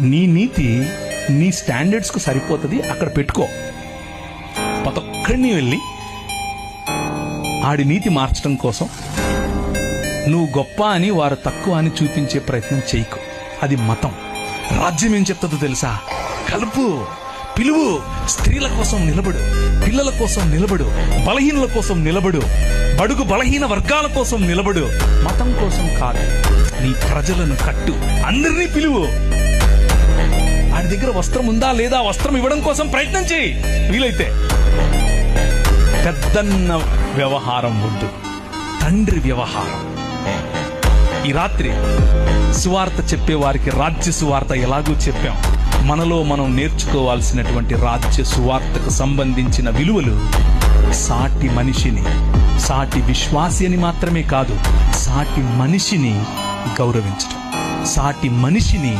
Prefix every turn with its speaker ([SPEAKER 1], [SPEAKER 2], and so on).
[SPEAKER 1] నీ నీతి నీ స్టాండర్డ్స్కు సరిపోతుంది అక్కడ పెట్టుకో. ప్రతి వెళ్ళి ఆడి నీతి మార్చడం కోసం నువ్వు గొప్ప అని వారు తక్కువ అని చూపించే ప్రయత్నం చేయకు. అది మతం. రాజ్యం ఏం చెప్తుందో తెలుసా? కలుపు పిలువు స్త్రీల కోసం నిలబడు పిల్లల కోసం నిలబడు బలహీనుల కోసం నిలబడు బడుగు బలహీన వర్గాల కోసం నిలబడు. మతం కోసం కాదు నీ ప్రజలను కట్టు. అందరినీ పిలువు. దగ్గర వస్త్రం ఉందా లేదా వస్త్రం ఇవ్వడం కోసం ప్రయత్నం చేయి. వీలైతే. పెద్దన్న వ్యవహారం వద్దు. తండ్రి వ్యవహారం. ఈ రాత్రి సువార్త చెప్పే వారికి రాజ్య సువార్త ఎలాగూ చెప్పాం. మనలో మనం నేర్చుకోవాల్సినటువంటి రాజ్య సువార్తకు సంబంధించిన విలువలు సాటి మనిషిని సాటి విశ్వాసి అని మాత్రమే కాదు సాటి మనిషిని గౌరవించడం సాటి మనిషిని